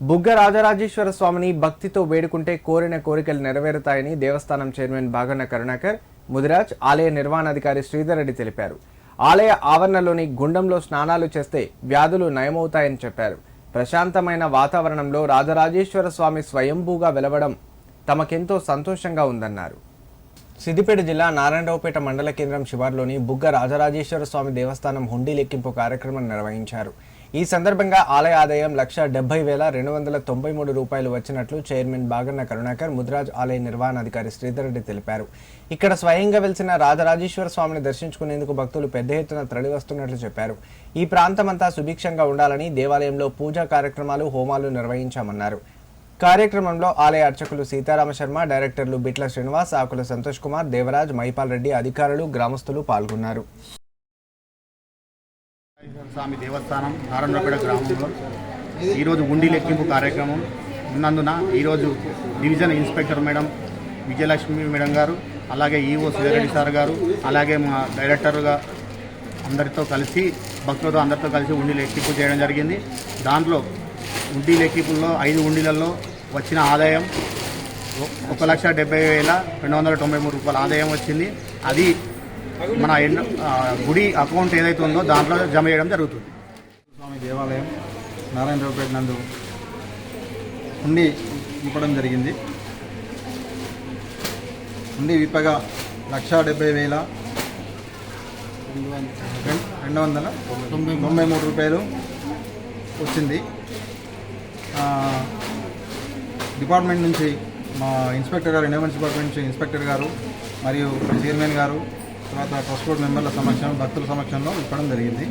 బుగ్గ రాజరాజేశ్వర స్వామిని భక్తితో వేడుకుంటే కోరిన కోరికలు నెరవేరుతాయని దేవస్థానం చైర్మన్ భాగన్న కరుణాకర్ ముదిరాజ్ ఆలయ నిర్వహణాధికారి శ్రీధర్ రెడ్డి తెలిపారు. ఆలయ ఆవరణలోని గుండంలో స్నానాలు చేస్తే వ్యాధులు నయమవుతాయని చెప్పారు. ప్రశాంతమైన వాతావరణంలో రాజరాజేశ్వర స్వామి స్వయంభూగా వెలవడం తమకెంతో సంతోషంగా ఉందన్నారు. సిద్దిపేట జిల్లా నారాయణరావుపేట మండల కేంద్రం శివార్లోని బుగ్గ రాజరాజేశ్వర స్వామి దేవస్థానం హుండీ లెక్కింపు కార్యక్రమం నిర్వహించారు. ఈ సందర్భంగా ఆలయ ఆదాయం లక్ష డెబ్బై వేల రెండు వందల తొంభై మూడు రూపాయలు వచ్చినట్లు చైర్మన్ బాగన్న కరుణాకర్ ముద్రాజ్ ఆలయ నిర్వహణాధికారి శ్రీధర్ రెడ్డి తెలిపారు. ఇక్కడ స్వయంగా వెలిసిన రాజరాజేశ్వర స్వామిని దర్శించుకునేందుకు భక్తులు పెద్ద ఎత్తున తరలి వస్తున్నట్లు చెప్పారు. ఈ ప్రాంతమంతా సుభిక్షంగా ఉండాలని దేవాలయంలో పూజా కార్యక్రమాలు హోమాలు నిర్వహించామన్నారు. కార్యక్రమంలో ఆలయ అర్చకులు సీతారామ శర్మ డైరెక్టర్లు బిట్ల శ్రీనివాస్ ఆకుల సంతోష్ కుమార్ దేవరాజ్ మైపాల్ రెడ్డి అధికారులు గ్రామస్తులు పాల్గొన్నారు. స్వామి దేవస్థానం నారాయణపేట గ్రామంలో. ఈరోజు ఉండి లెక్కింపు కార్యక్రమం ఉన్నందున ఈరోజు division inspector madam Vijayalakshmi madam గారు అలాగే ఈఓ సుధారెడ్డి సార్ గారు అలాగే మా డైరెక్టర్గా అందరితో కలిసి భక్తులతో అందరితో కలిసి ఉండి లెక్కింపు చేయడం జరిగింది. దాంట్లో ఉండి లెక్కింపుల్లో ఐదు ఉండిలలో వచ్చిన ఆదాయం ఒక లక్ష డెబ్బై వేల రెండు వందల తొంభై మూడు రూపాయల ఆదాయం వచ్చింది. అది మన గుడి అకౌంట్ ఏదైతే ఉందో దాంట్లో జమ చేయడం జరుగుతుంది. స్వామి దేవాలయం నారాయణరావుపేట నందు ఉండి విప్పడం జరిగింది. ఉండి విప్పగా లక్ష డెబ్బై వేల రెండు వందల తొంభై మూడు రూపాయలు వచ్చింది. డిపార్ట్మెంట్ నుంచి మా ఇన్స్పెక్టర్ గారు ఎండోమెంట్స్ డిపార్ట్మెంట్ నుంచి ఇన్స్పెక్టర్ గారు మరియు చైర్మన్ గారు తర్వాత ట్రస్ట్ బోర్డు మెంబర్ల సమక్షంలో భక్తుల సమక్షంలో ఇప్పడం జరిగింది.